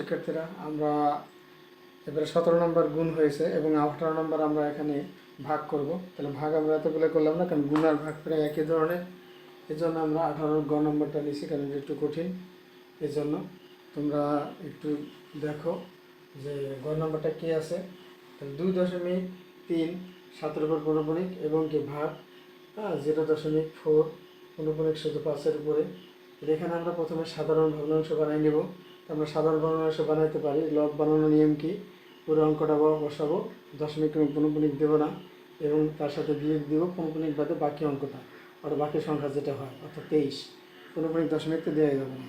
শিক্ষার্থীরা আমরা এবারে সতেরো নম্বর গুণ হয়েছে এবং আঠারো নম্বর আমরা এখানে ভাগ করব। তাহলে ভাগ আমরা এতগুলো করলাম না, কারণ গুণ আর ভাগ প্রায় একই ধরনের। এই জন্য আমরা আঠারো গ নম্বরটা নিয়েছি কারণ এটা একটু কঠিন। এই জন্য তোমরা একটু দেখো যে গ নম্বরটা কী আছে। দুই দশমিক তিন সাতের উপর পৌনপুণিক এবং কি ভাগ হ্যাঁ জিরো দশমিক ফোর পৌনপুণিক শুধু পাঁচের উপরে। এখানে আমরা প্রথমে সাধারণ ভগ্নাংশ বানাই নেব। আমরা সাধারণ ভগ্নাংশ বানাইতে পারি। লব বানানোর নিয়ম কি? পুরো অঙ্কটা বসাবো। দশমিক এবং পৌনপুণিক দেবো না, এবং তার সাথে বিয়োগ দিব পৌনপুণিক বাদে বাকি অঙ্কটা আর বাকি সংখ্যা যেটা হয়, অর্থাৎ তেইশ। পৌনপুণিক দশমিক তো দেওয়া যাবে না।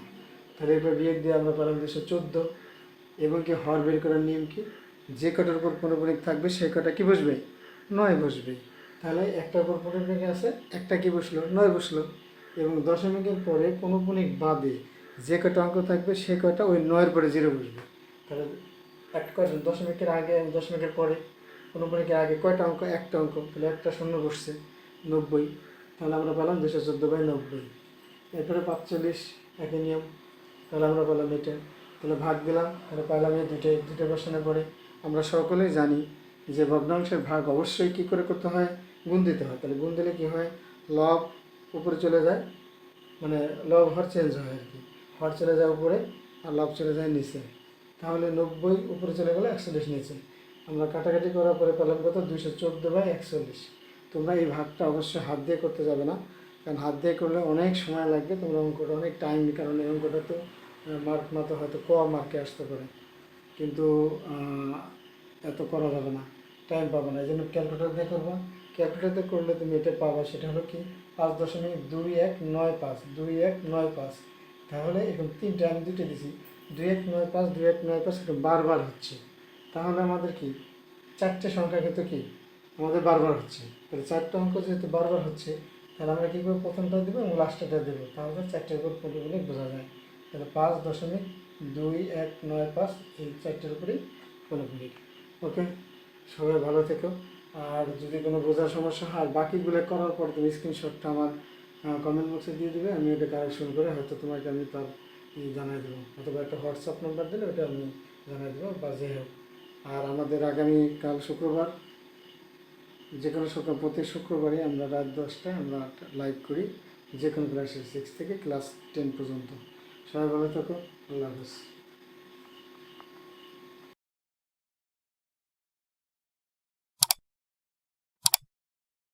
তাহলে এরপর বিয়োগ দিয়ে আমরা পেলাম দুশো চোদ্দ। এবং কি হর বের করার নিয়ম কি? যে কটার উপর পৌনপুণিক থাকবে সেই কটা কি বসবে? নয় বসবে। তাহলে একটার উপর পৌনপুণিক আছে, একটা কি বসল? নয় বসল। এবং দশমিকের পরে পৌনপুণিক বাদে যে কয়টা অঙ্ক থাকবে, সে কটা ওই নয়ের পরে জিরো বসবে। তাহলে একটা কয়টা দশমিকের আগে এবং দশমিকের পরে পৌনপুণিকের আগে কয়টা অঙ্ক? একটা অঙ্ক। তাহলে একটা শূন্য বসছে, নব্বই। তাহলে আমরা পেলাম দুশো চোদ্দ বাই নব্বই। এরপরে পাঁচচল্লিশ, একই নিয়ম। তাহলে আমরা পেলাম এটা। তাহলে ভাগ দিলাম, তাহলে পাইলাম এই দুইটাই দুটো বসানোর পরে। আমরা সকলেই জানি যে ভগ্নাংশের ভাগ অবশ্যই কী করে করতে হয়? গুণ দিতে হয়। তাহলে গুণ দিলে কী হয়? লব উপরে চলে যায় মানে লব হর চেঞ্জ হয় আর কি। হর চলে যায় উপরে আর লব চলে যায় নিচে। তাহলে নব্বই উপরে চলে গেলে একচল্লিশ নিচে। আমরা কাটাকাটি করার পরে পেলাম কত? দুইশো চোদ্দ বাই একচল্লিশ। তোমরা এই ভাগটা অবশ্যই হাত দিয়ে করতে যাবে না। কারণ হাত দিয়ে করলে অনেক সময় লাগবে। তোমরা অঙ্কটা অনেক টাইম কারণ এই অঙ্কটা তো মার্ক মতো হয়তো ক মার্কে আসতে পারে। কিন্তু এত করা যাবে না। টাইম পাবে না। এই জন্য ক্যালকুলেটার দিয়ে করবা। ক্যালকুলেটর করলে তুমি এটা পাবা, সেটা হলো কি? পাঁচ দশমিক দুই এক নয় পাঁচ। দুই এক নয় পাঁচ। তাহলে এখন তিনটে আমি দুটো দিছি। দুই এক নয় পাঁচ, দুই এক নয় পাঁচ এটা বারবার হচ্ছে। তাহলে আমাদের কি? চারটে সংখ্যা কিন্তু কি? আমাদের বারবার হচ্ছে। তাহলে চারটে অঙ্ক যেহেতু বারবার হচ্ছে, তাহলে আমরা কী করব প্রথমটা দেবো এবং লাস্টটা দেবো? তাহলে চারটের উপর পুরোপুরি বোঝা যায়। তাহলে পাঁচ দশমিক দুই এক নয় পাঁচ এই চারটের উপরেই পুরোপুরি ওকে? সবাই ভালো থেকো। আর যদি কোনো বোঝার সমস্যা হয়, বাকিগুলো করার পর তুমি স্ক্রিনশটটা আমার কমেন্ট বক্সে দিয়ে দেবে, আমি ওটা কারেকশন করে হয়তো তোমাকে আমি তার জানাই দেবো। অথবা একটা হোয়াটসঅ্যাপ নাম্বার দিলে ওটা আমি জানাই দেবো, বা যে হোক। আর আমাদের আগামী কাল শুক্রবার যে কোনো শুক্র, প্রতি শুক্রবারই আমরা রাত দশটায় আমরা লাইভ করি যে কোনো ক্লাসের সিক্স থেকে ক্লাস টেন পর্যন্ত। সবাই ভালো থাকো, আল্লাহ হাফেজ।